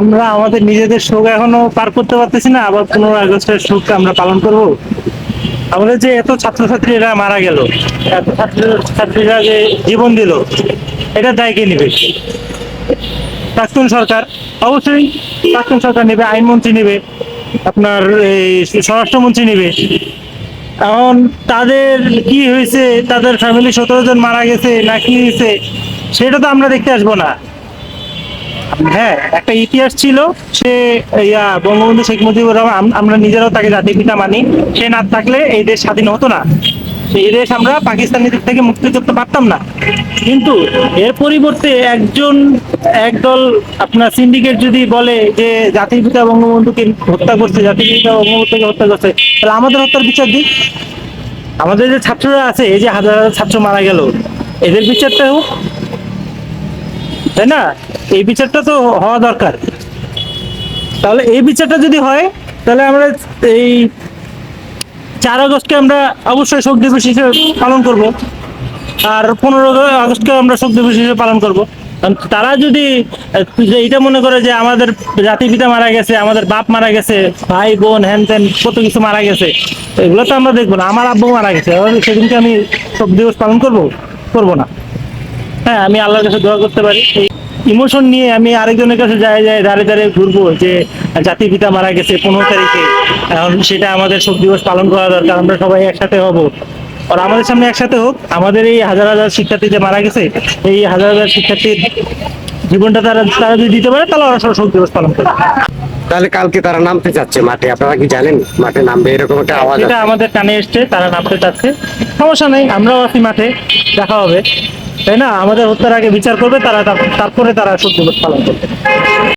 আমরা আমাদের নিজেদের শোক এখনও পার করতে পারতেছি না, আবার পনেরো আগস্টের শোকটা আমরা পালন করব। আমাদের যে এত ছাত্রছাত্রীরা মারা গেল, এত ছাত্র ছাত্রীরা যে জীবন দিল, এটা দায় কে নেবে? প্রাক্তন সরকার, অবশ্যই প্রাক্তন সরকার নেবে, আইনমন্ত্রী নেবে, আপনার এই স্বরাষ্ট্রমন্ত্রী নেবে। এখন তাদের কি হয়েছে, তাদের ফ্যামিলি সতেরো জন মারা গেছে, না কি হয়েছে, সেটা তো আমরা দেখতে আসব না। হ্যাঁ একটা ইতিহাস ছিল, সে, ইয়া, বঙ্গবন্ধু শেখ মুজিবুর রহমান আমরা নিজেরাও তাকে জাতির পিতা মানি। সে না থাকলে এই দেশ স্বাধীন হতো না। এই দেশ আমরা পাকিস্তানের দিক থেকে মুক্তি করতে পারতাম না। কিন্তু এর পরিবর্তে একজন, একদল আপনার সিন্ডিকেট যদি বলে যে জাতির পিতা বঙ্গবন্ধুকে হত্যা করছে, জাতির পিতা বঙ্গবন্ধুকে হত্যা করছে, তাহলে আমাদের হত্যার বিচার দিক। আমাদের যে ছাত্ররা আছে, এই যে হাজার হাজার ছাত্র মারা গেল, এদের বিচারটা হোক। তাই না? এই বিচারটা তো হওয়া দরকার। তাহলে এই বিচারটা যদি হয়, তাহলে আমরা এই চার আগস্টকে আমরা অবশ্যই শোক দিবস হিসেবে পালন করব। আর পনেরো আগস্টকে আমরা শোক দিবস হিসেবে পালন করব। তারা যদি এটা মনে করে যে আমাদের জাতির পিতা মারা গেছে, আমাদের বাপ মারা গেছে, ভাই, বোন হ্যান ত্যান কত কিছু মারা গেছে, এগুলো তো আমরা দেখব না। আমার আব্বু মারা গেছে সেদিনকে আমি শোক দিবস পালন করব করব না। হ্যাঁ আমি আল্লাহর কাছে দোয়া করতে পারি। ইমোশন নিয়ে আমি আরেকজনের কাছে যাই যাই দাঁড়ে দাঁড়িয়ে ঘুরবো যে জাতির পিতা মারা গেছে পনেরো তারিখে। এখন সেটা আমাদের শোক দিবস পালন করা দরকার আমরা সবাই একসাথে হব। আর আমাদের সামনে একসাথে হোক আমাদের এই হাজার হাজার শিক্ষার্থী যে মারা গেছে এই হাজার হাজার শিক্ষার্থীর জীবনটা তারা তারা যদি দিতে পারে তাহলে ওরা সব শোক দিবস পালন করবে। তাহলে কালকে তারা নামতে চাচ্ছে মাঠে আপনারা কি জানেন? মাঠে নামবে এরকম একটা আওয়াজ এটা আমাদের কানে এসছে তারা নামতে চাচ্ছে। সমস্যা নেই আমরাও আছি মাঠে দেখা হবে। তাই না? আমাদের হত্যার আগে বিচার করবে তারা তারপরে তারা সত্যি পালন করবে।